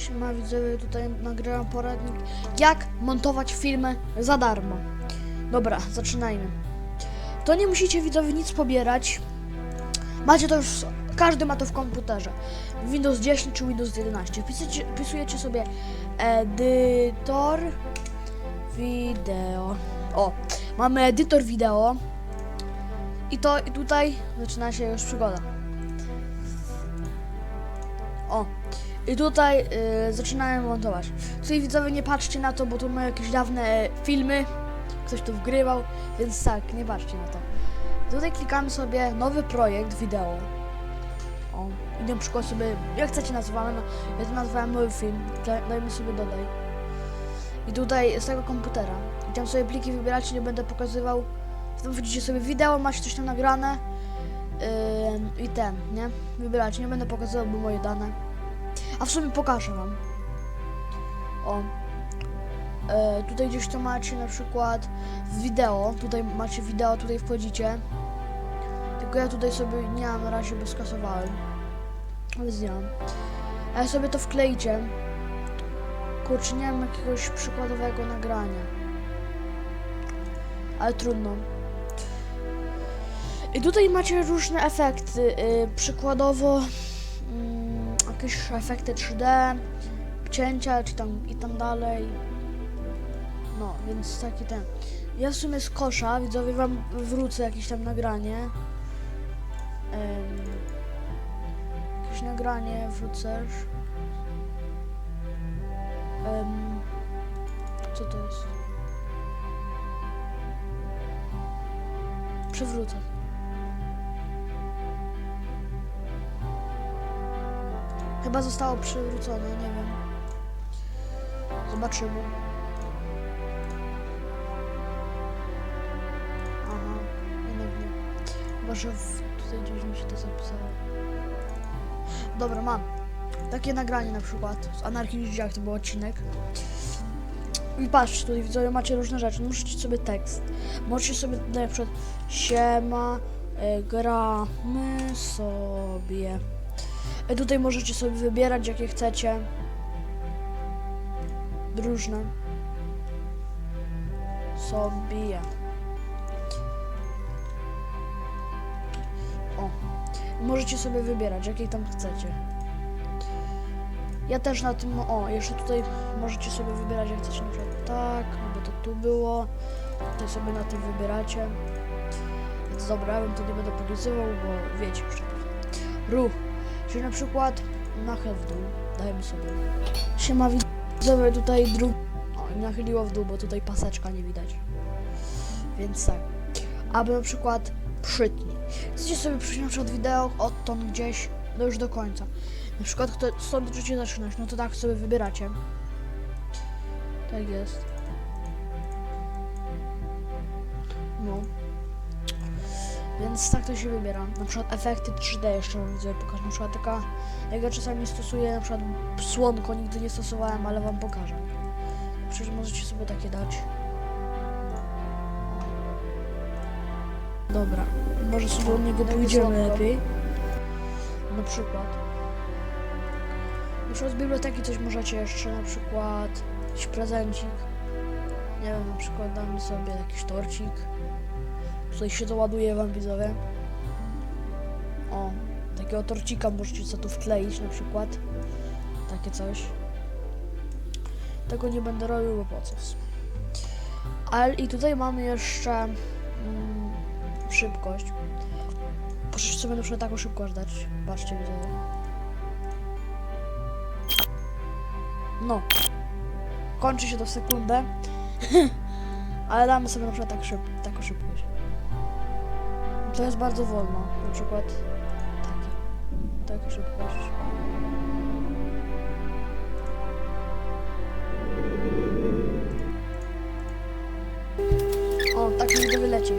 Siema widzowie, tutaj nagrałem poradnik jak montować filmy za darmo. Dobra, zaczynajmy. To nie musicie widzowie nic pobierać. Macie to już, każdy ma to w komputerze. Windows 10 czy Windows 11. Wpisujecie, wpisujecie sobie edytor wideo. O, mamy edytor wideo. I to i tutaj zaczyna się już przygoda. O, i tutaj y, zaczynałem montować. Tutaj widzowie nie patrzcie na to, bo to ma jakieś dawne e, filmy. Ktoś tu wgrywał, więc tak, nie patrzcie na to. Tutaj klikamy sobie nowy projekt wideo. O, i na przykład sobie, jak chcecie nazywamy, no, ja to nazwałem nowy film. Da- Dajmy sobie dodaj. I tutaj z tego komputera. I tam sobie pliki wybieracie, nie będę pokazywał. Tam wchodzicie sobie wideo, macie coś tam nagrane. Yy, I ten, nie? Wybieracie, nie będę pokazywał, bo moje dane. A w sumie pokażę wam. O. E, tutaj gdzieś to macie na przykład wideo. Tutaj macie wideo, tutaj wchodzicie. Tylko ja tutaj sobie nie mam na razie, bo skasowałem. Ale zdjąłem. A ja sobie to wkleicie. Kurczę, nie mam jakiegoś przykładowego nagrania. Ale trudno. I tutaj macie różne efekty. Yy, przykładowo jakieś efekty 3D, cięcia czy tam i tam dalej. No, więc taki ten. Ja w sumie z kosza, widzowie wam wrócę jakieś tam nagranie. Em, jakieś nagranie wrzucasz. Em, co to jest? Przewrócę. Chyba zostało przywrócone, nie wiem. Zobaczymy. Aha, jednak nie. Może w, tutaj gdzieś mi się to zapisało. Dobra, mam. Takie nagranie na przykład. Z Anarchii Dzieciach to był odcinek. I patrzcie, tutaj widzowie macie różne rzeczy. Możecie sobie tekst. Możecie sobie na przykład siema, y, gramy sobie. E, Tutaj możecie sobie wybierać jakie chcecie. Różne. Sobie. O. Możecie sobie wybierać jakie tam chcecie. Ja też na tym, o, jeszcze tutaj możecie sobie wybierać jak chcecie, na przykład tak, bo to tu było. Tutaj sobie na tym wybieracie. Więc dobra, ja bym to nie będę pokazywał, bo wiecie już. Ruch. Czyli na przykład nachyl w dół, dajemy sobie. Siema widzowie, tutaj drugi... O, nachyliło w dół, bo tutaj paseczka nie widać. Więc tak. Albo na przykład przytnij. Chcecie sobie przyjść na przykład wideo odtąd gdzieś, no już do końca. Na przykład kto, stąd chcecie zaczynać, no to tak sobie wybieracie. Tak jest. No. Więc tak to się wybiera. Na przykład efekty 3D jeszcze widzę pokażę. Na przykład taka, jak ja czasami stosuję, na przykład słonko nigdy nie stosowałem, ale wam pokażę. Przecież możecie sobie takie dać. Dobra, może sobie od niego pójdziemy lepiej. Na przykład. Na przykład z biblioteki coś możecie jeszcze, na przykład jakiś prezencik. Nie wiem, na przykład damy sobie jakiś torcik. Tutaj się to ładuje wam widzowie. O, takiego torcika możecie sobie tu wkleić na przykład. Takie coś. Tego nie będę robił, bo po co? Ale i tutaj mamy jeszcze mm, szybkość. Proszę sobie przykład taką szybkość dać. Patrzcie widzowie. No. Kończy się to w sekundę. Ale damy sobie na przykład tak szyb taką szybkość. To jest bardzo wolno. Na przykład takie. Taka szybkość. O, tak to wyleci.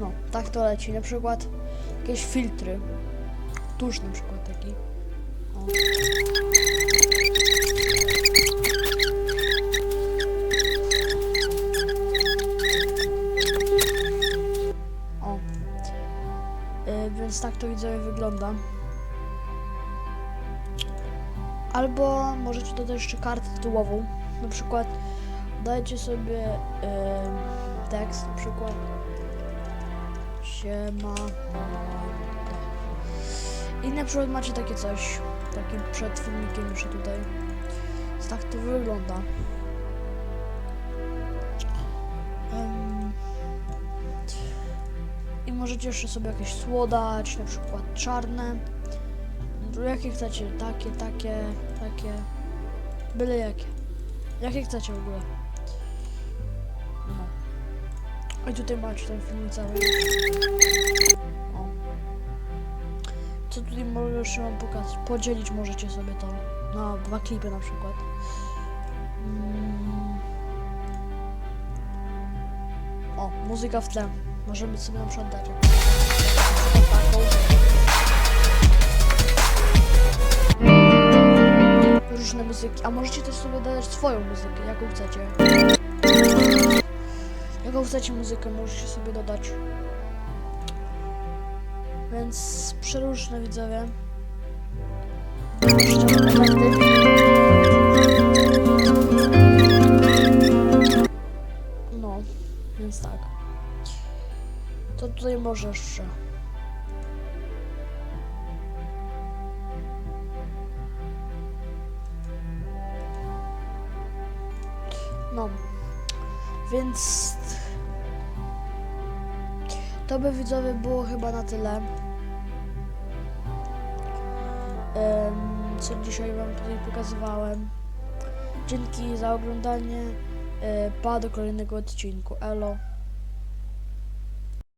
No, tak to leci. Na przykład jakieś filtry. Tuż na przykład taki. O. Więc tak to widzowie wygląda. Albo możecie dodać jeszcze kartę tytułową. Na przykład dajcie sobie em, tekst, na przykład Siema. I na przykład macie takie coś, takim przed filmikiem jeszcze tutaj. Tak to wygląda. Możecie jeszcze sobie jakieś sło dać, na przykład czarne. Jakie chcecie, takie, takie, takie. Byle jakie. Jakie chcecie w ogóle. No. I tutaj macie ten film cały. O. Co tutaj mogę jeszcze wam pokazać? Podzielić możecie sobie to na dwa klipy na przykład. Mm. O, muzyka w tle. Możemy sobie na przykład dać. Różne muzyki. A możecie też sobie dodać swoją muzykę, jaką chcecie. Jaką chcecie muzykę, możecie sobie dodać. Więc przeróżne widzowie. Jeszcze. To tutaj może jeszcze. No, więc to by widzowie było chyba na tyle. Co dzisiaj wam tutaj pokazywałem. Dzięki za oglądanie. E, Pa do kolejnego odcinku. Elo.